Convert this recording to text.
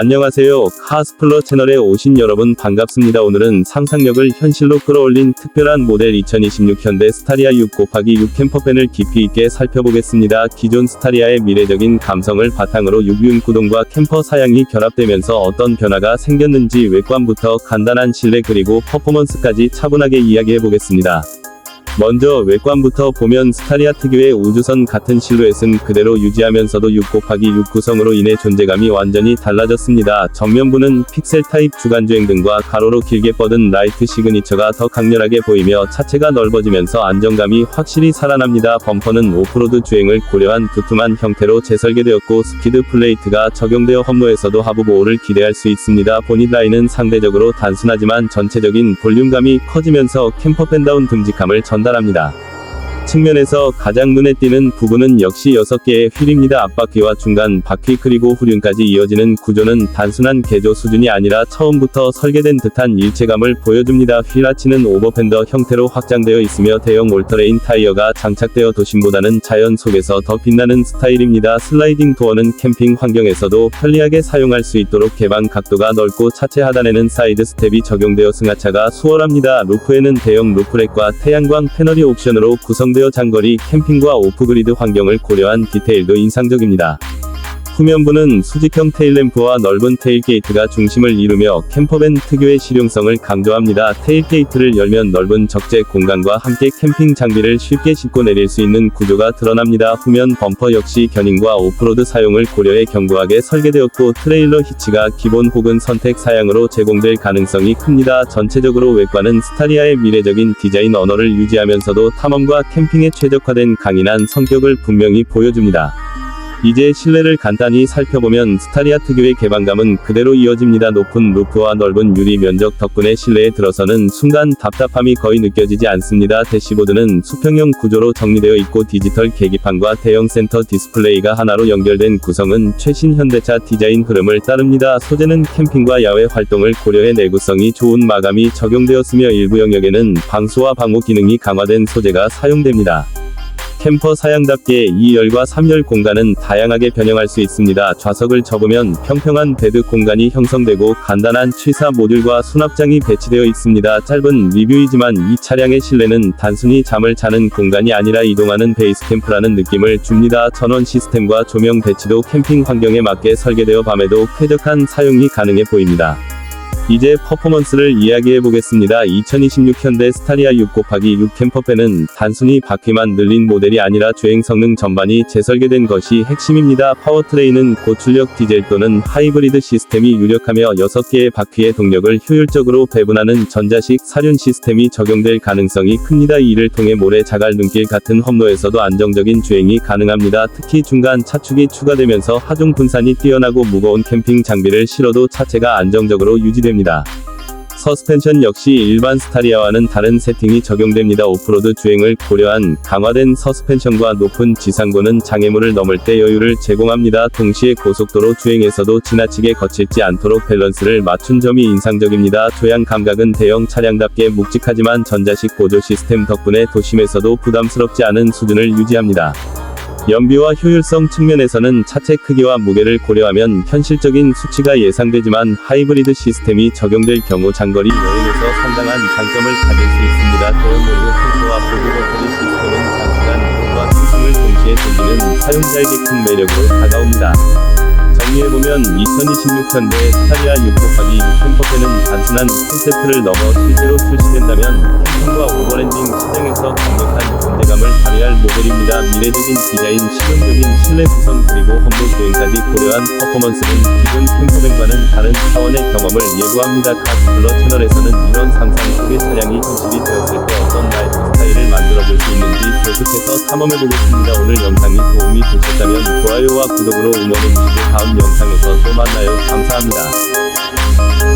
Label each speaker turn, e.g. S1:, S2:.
S1: 안녕하세요. 카스플러 채널에 오신 여러분 반갑습니다. 오늘은 상상력을 현실로 끌어올린 특별한 모델 2026 현대 스타리아 6 곱하기 6 캠퍼밴을 깊이 있게 살펴보겠습니다. 기존 스타리아의 미래적인 감성을 바탕으로 6륜 구동과 캠퍼 사양이 결합되면서 어떤 변화가 생겼는지 외관부터 간단한 실내 그리고 퍼포먼스까지 차분하게 이야기해보겠습니다. 먼저 외관부터 보면 스타리아 특유의 우주선 같은 실루엣은 그대로 유지하면서도 6 곱하기 6 구성으로 인해 존재감이 완전히 달라졌습니다. 정면부는 픽셀 타입 주간주행 등과 가로로 길게 뻗은 라이트 시그니처가 더 강렬하게 보이며 차체가 넓어지면서 안정감이 확실히 살아납니다. 범퍼는 오프로드 주행을 고려한 두툼한 형태로 재설계되었고 스피드 플레이트가 적용되어 험로에서도 하부 보호를 기대할 수 있습니다. 보닛 라인은 상대적으로 단순하지만 전체적인 볼륨감이 커지면서 캠퍼밴다운 듬직함을 전달 합니다. 측면에서 가장 눈에 띄는 부분은 역시 6개의 휠입니다. 앞바퀴와 중간 바퀴 그리고 후륜까지 이어지는 구조는 단순한 개조 수준이 아니라 처음부터 설계된 듯한 일체감을 보여줍니다. 휠 아치는 오버팬더 형태로 확장되어 있으며 대형 올터레인 타이어가 장착되어 도심보다는 자연 속에서 더 빛나는 스타일입니다. 슬라이딩 도어는 캠핑 환경에서도 편리하게 사용할 수 있도록 개방 각도가 넓고 차체 하단에는 사이드 스텝이 적용되어 승하차가 수월합니다. 루프에는 대형 루프렉과 태양광 패널이 옵션으로 구성되어 장거리 캠핑과 오프그리드 환경을 고려한 디테일도 인상적입니다. 후면부는 수직형 테일램프와 넓은 테일게이트가 중심을 이루며 캠퍼밴 특유의 실용성을 강조합니다. 테일게이트를 열면 넓은 적재 공간과 함께 캠핑 장비를 쉽게 싣고 내릴 수 있는 구조가 드러납니다. 후면 범퍼 역시 견인과 오프로드 사용을 고려해 견고하게 설계되었고 트레일러 히치가 기본 혹은 선택 사양으로 제공될 가능성이 큽니다. 전체적으로 외관은 스타리아의 미래적인 디자인 언어를 유지하면서도 탐험과 캠핑에 최적화된 강인한 성격을 분명히 보여줍니다. 이제 실내를 간단히 살펴보면 스타리아 특유의 개방감은 그대로 이어집니다. 높은 루프와 넓은 유리 면적 덕분에 실내에 들어서는 순간 답답함이 거의 느껴지지 않습니다. 대시보드는 수평형 구조로 정리되어 있고 디지털 계기판과 대형 센터 디스플레이가 하나로 연결된 구성은 최신 현대차 디자인 흐름을 따릅니다. 소재는 캠핑과 야외 활동을 고려해 내구성이 좋은 마감이 적용되었으며 일부 영역에는 방수와 방호 기능이 강화된 소재가 사용됩니다. 캠퍼 사양답게 2열과 3열 공간은 다양하게 변형할 수 있습니다. 좌석을 접으면 평평한 베드 공간이 형성되고 간단한 취사 모듈과 수납장이 배치되어 있습니다. 짧은 리뷰이지만 이 차량의 실내는 단순히 잠을 자는 공간이 아니라 이동하는 베이스 캠프라는 느낌을 줍니다. 전원 시스템과 조명 배치도 캠핑 환경에 맞게 설계되어 밤에도 쾌적한 사용이 가능해 보입니다. 이제 퍼포먼스를 이야기해 보겠습니다. 2026 현대 스타리아 6 곱하기 6 캠퍼밴은 단순히 바퀴만 늘린 모델이 아니라 주행 성능 전반이 재설계된 것이 핵심입니다. 파워트레인은 고출력 디젤 또는 하이브리드 시스템이 유력하며 6개의 바퀴의 동력을 효율적으로 배분하는 전자식 사륜 시스템이 적용될 가능성이 큽니다. 이를 통해 모래 자갈 눈길 같은 험로에서도 안정적인 주행이 가능합니다. 특히 중간 차축이 추가되면서 하중 분산이 뛰어나고 무거운 캠핑 장비를 실어도 차체가 안정적으로 유지됩니다. 서스펜션 역시 일반 스타리아와는 다른 세팅이 적용됩니다. 오프로드 주행을 고려한 강화된 서스펜션과 높은 지상고는 장애물을 넘을 때 여유를 제공합니다. 동시에 고속도로 주행에서도 지나치게 거칠지 않도록 밸런스를 맞춘 점이 인상적입니다. 조향 감각은 대형 차량답게 묵직하지만 전자식 보조 시스템 덕분에 도심에서도 부담스럽지 않은 수준을 유지합니다. 연비와 효율성 측면에서는 차체 크기와 무게를 고려하면 현실적인 수치가 예상되지만 하이브리드 시스템이 적용될 경우 장거리 여행에서 상당한 장점을 가질 수 있습니다. 대용도로 탱크와 보조 배터리 시스템은 장시간 이동과 수승을 동시에 즐기는 사용자에게 큰 매력으로 다가옵니다. 정리해보면 2026 현대 스타리아 6 곱하기 6 캠퍼밴은 단순한 콘셉트를 넘어 실제로 출시된다면 캠핑과 오버랜딩 시장에서 강력한 존재감을 발휘할 모델입니다. 미래적인 디자인, 실용적인 실내 구성 그리고 험로 주행까지 고려한 퍼포먼스는 기존 캠퍼밴과는 다른 차원의 경험을 예고합니다. 카스플러 채널에서는 이런 상상 속의 차량이 현실이 되었을 때 어떤 라이프 스타일을 만들어 볼 수 있는지 계속해서 탐험해보겠습니다. 오늘 영상이 도움이 되셨다면 좋아요와 구독으로 응원해주시고 다음 영상에서 또 만나요. 감사합니다.